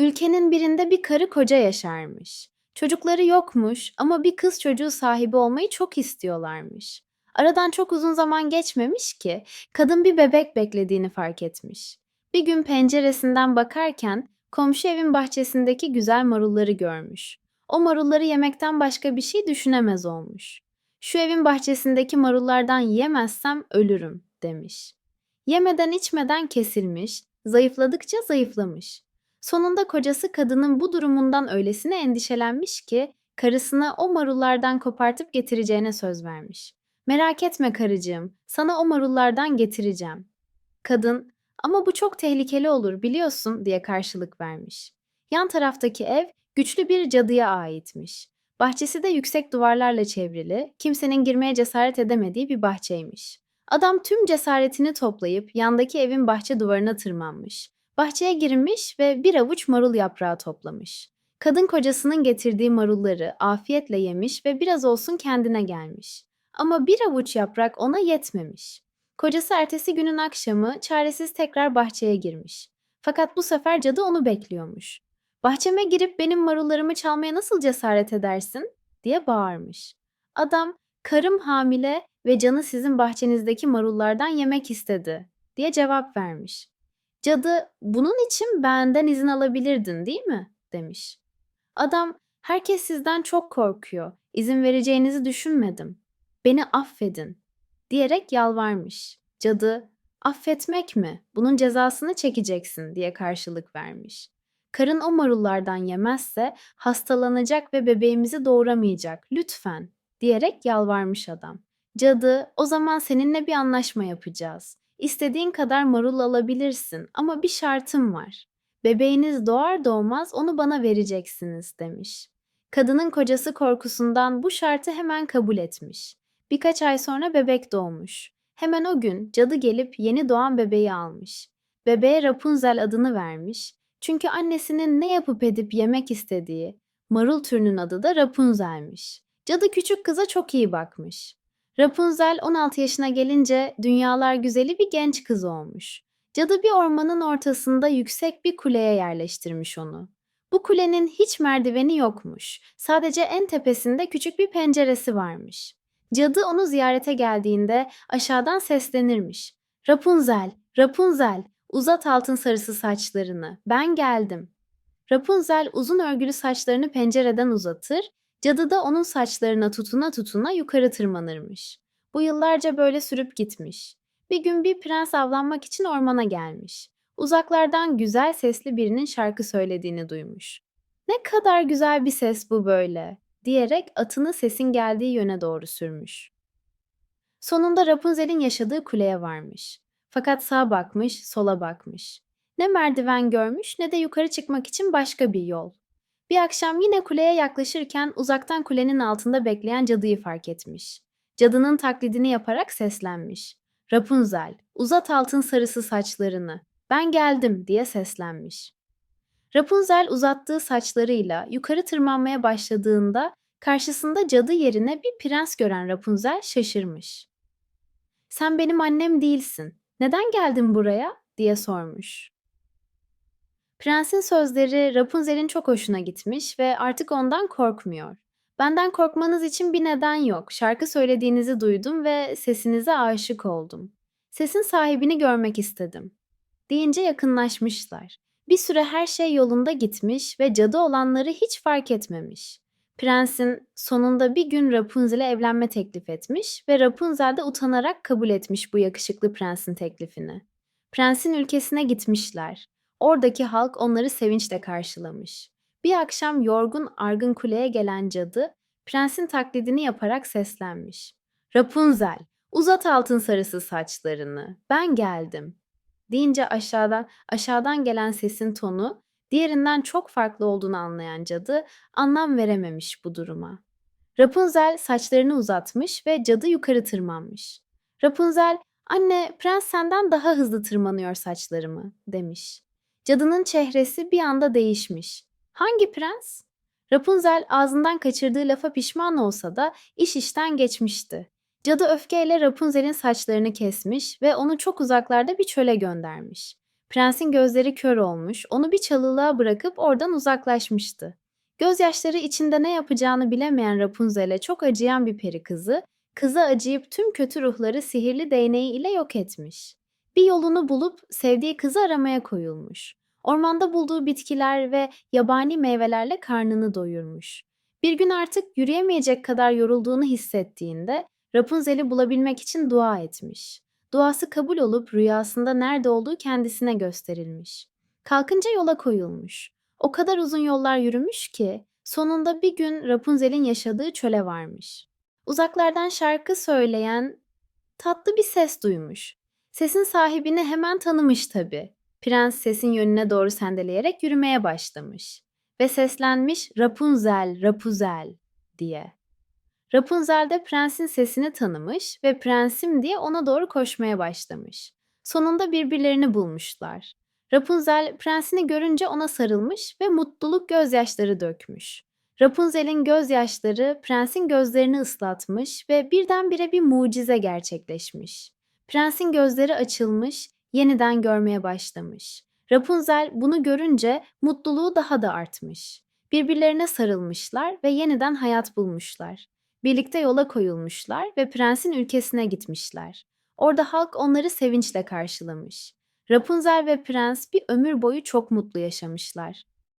Ülkenin birinde bir karı koca yaşarmış. Çocukları yokmuş ama bir kız çocuğu sahibi olmayı çok istiyorlarmış. Aradan çok uzun zaman geçmemiş ki kadın bir bebek beklediğini fark etmiş. Bir gün penceresinden bakarken komşu evin bahçesindeki güzel marulları görmüş. O marulları yemekten başka bir şey düşünemez olmuş. Şu evin bahçesindeki marullardan yiyemezsem ölürüm demiş. Yemeden içmeden kesilmiş, zayıfladıkça zayıflamış. Sonunda kocası kadının bu durumundan öylesine endişelenmiş ki karısına o marullardan kopartıp getireceğine söz vermiş. Merak etme karıcığım, sana o marullardan getireceğim. Kadın, ama bu çok tehlikeli olur biliyorsun diye karşılık vermiş. Yan taraftaki ev güçlü bir cadıya aitmiş. Bahçesi de yüksek duvarlarla çevrili, kimsenin girmeye cesaret edemediği bir bahçeymiş. Adam tüm cesaretini toplayıp yandaki evin bahçe duvarına tırmanmış. Bahçeye girmiş ve bir avuç marul yaprağı toplamış. Kadın kocasının getirdiği marulları afiyetle yemiş ve biraz olsun kendine gelmiş. Ama bir avuç yaprak ona yetmemiş. Kocası ertesi günün akşamı çaresiz tekrar bahçeye girmiş. Fakat bu sefer cadı onu bekliyormuş. Bahçeme girip benim marullarımı çalmaya nasıl cesaret edersin? diye bağırmış. Adam, karım hamile ve canı sizin bahçenizdeki marullardan yemek istedi diye cevap vermiş. Cadı, bunun için benden izin alabilirdin değil mi? demiş. Adam, herkes sizden çok korkuyor. İzin vereceğinizi düşünmedim. Beni affedin diyerek yalvarmış. Cadı, affetmek mi? Bunun cezasını çekeceksin diye karşılık vermiş. Karın o marullardan yemezse hastalanacak ve bebeğimizi doğuramayacak. Lütfen diyerek yalvarmış adam. Cadı, o zaman seninle bir anlaşma yapacağız. İstediğin kadar marul alabilirsin ama bir şartım var. Bebeğiniz doğar doğmaz onu bana vereceksiniz demiş. Kadının kocası korkusundan bu şartı hemen kabul etmiş. Birkaç ay sonra bebek doğmuş. Hemen o gün cadı gelip yeni doğan bebeği almış. Bebeğe Rapunzel adını vermiş. Çünkü annesinin ne yapıp edip yemek istediği, marul türünün adı da Rapunzel'miş. Cadı küçük kıza çok iyi bakmış. Rapunzel 16 yaşına gelince dünyalar güzeli bir genç kız olmuş. Cadı bir ormanın ortasında yüksek bir kuleye yerleştirmiş onu. Bu kulenin hiç merdiveni yokmuş. Sadece en tepesinde küçük bir penceresi varmış. Cadı onu ziyarete geldiğinde aşağıdan seslenirmiş. Rapunzel, Rapunzel, uzat altın sarısı saçlarını. Ben geldim. Rapunzel uzun örgülü saçlarını pencereden uzatır, cadı da onun saçlarına tutuna tutuna yukarı tırmanırmış. Bu yıllarca böyle sürüp gitmiş. Bir gün bir prens avlanmak için ormana gelmiş. Uzaklardan güzel sesli birinin şarkı söylediğini duymuş. Ne kadar güzel bir ses bu böyle diyerek atını sesin geldiği yöne doğru sürmüş. Sonunda Rapunzel'in yaşadığı kuleye varmış. Fakat sağa bakmış, sola bakmış. Ne merdiven görmüş ne de yukarı çıkmak için başka bir yol. Bir akşam yine kuleye yaklaşırken uzaktan kulenin altında bekleyen cadıyı fark etmiş. Cadının taklidini yaparak seslenmiş. Rapunzel, uzat altın sarısı saçlarını. Ben geldim diye seslenmiş. Rapunzel uzattığı saçlarıyla yukarı tırmanmaya başladığında karşısında cadı yerine bir prens gören Rapunzel şaşırmış. Sen benim annem değilsin. Neden geldin buraya? diye sormuş. Prensin sözleri Rapunzel'in çok hoşuna gitmiş ve artık ondan korkmuyor. Benden korkmanız için bir neden yok. Şarkı söylediğinizi duydum ve sesinize aşık oldum. Sesin sahibini görmek istedim. Deyince yakınlaşmışlar. Bir süre her şey yolunda gitmiş ve cadı olanları hiç fark etmemiş. Prensin sonunda bir gün Rapunzel'e evlenme teklif etmiş ve Rapunzel de utanarak kabul etmiş bu yakışıklı prensin teklifini. Prensin ülkesine gitmişler. Oradaki halk onları sevinçle karşılamış. Bir akşam yorgun argın kuleye gelen cadı, prensin taklidini yaparak seslenmiş. Rapunzel, uzat altın sarısı saçlarını, ben geldim. Deyince aşağıdan, aşağıdan gelen sesin tonu, diğerinden çok farklı olduğunu anlayan cadı, anlam verememiş bu duruma. Rapunzel saçlarını uzatmış ve cadı yukarı tırmanmış. Rapunzel, anne prens senden daha hızlı tırmanıyor saçlarımı, demiş. Cadının çehresi bir anda değişmiş. Hangi prens? Rapunzel ağzından kaçırdığı lafa pişman olsa da iş işten geçmişti. Cadı öfkeyle Rapunzel'in saçlarını kesmiş ve onu çok uzaklarda bir çöle göndermiş. Prensin gözleri kör olmuş, onu bir çalılığa bırakıp oradan uzaklaşmıştı. Gözyaşları içinde ne yapacağını bilemeyen Rapunzel'e çok acıyan bir peri kızı, kıza acıyıp tüm kötü ruhları sihirli değneği ile yok etmiş. Bir yolunu bulup sevdiği kızı aramaya koyulmuş. Ormanda bulduğu bitkiler ve yabani meyvelerle karnını doyurmuş. Bir gün artık yürüyemeyecek kadar yorulduğunu hissettiğinde Rapunzel'i bulabilmek için dua etmiş. Duası kabul olup rüyasında nerede olduğu kendisine gösterilmiş. Kalkınca yola koyulmuş. O kadar uzun yollar yürümüş ki sonunda bir gün Rapunzel'in yaşadığı çöle varmış. Uzaklardan şarkı söyleyen tatlı bir ses duymuş. Sesin sahibini hemen tanımış tabii. Prens sesin yönüne doğru sendeleyerek yürümeye başlamış ve seslenmiş Rapunzel, Rapunzel diye. Rapunzel de prensin sesini tanımış ve prensim diye ona doğru koşmaya başlamış. Sonunda birbirlerini bulmuşlar. Rapunzel prensini görünce ona sarılmış ve mutluluk gözyaşları dökmüş. Rapunzel'in gözyaşları prensin gözlerini ıslatmış ve birdenbire bir mucize gerçekleşmiş. Prensin gözleri açılmış, yeniden görmeye başlamış. Rapunzel bunu görünce mutluluğu daha da artmış. Birbirlerine sarılmışlar ve yeniden hayat bulmuşlar. Birlikte yola koyulmuşlar ve prensin ülkesine gitmişler. Orada halk onları sevinçle karşılamış. Rapunzel ve prens bir ömür boyu çok mutlu yaşamışlar.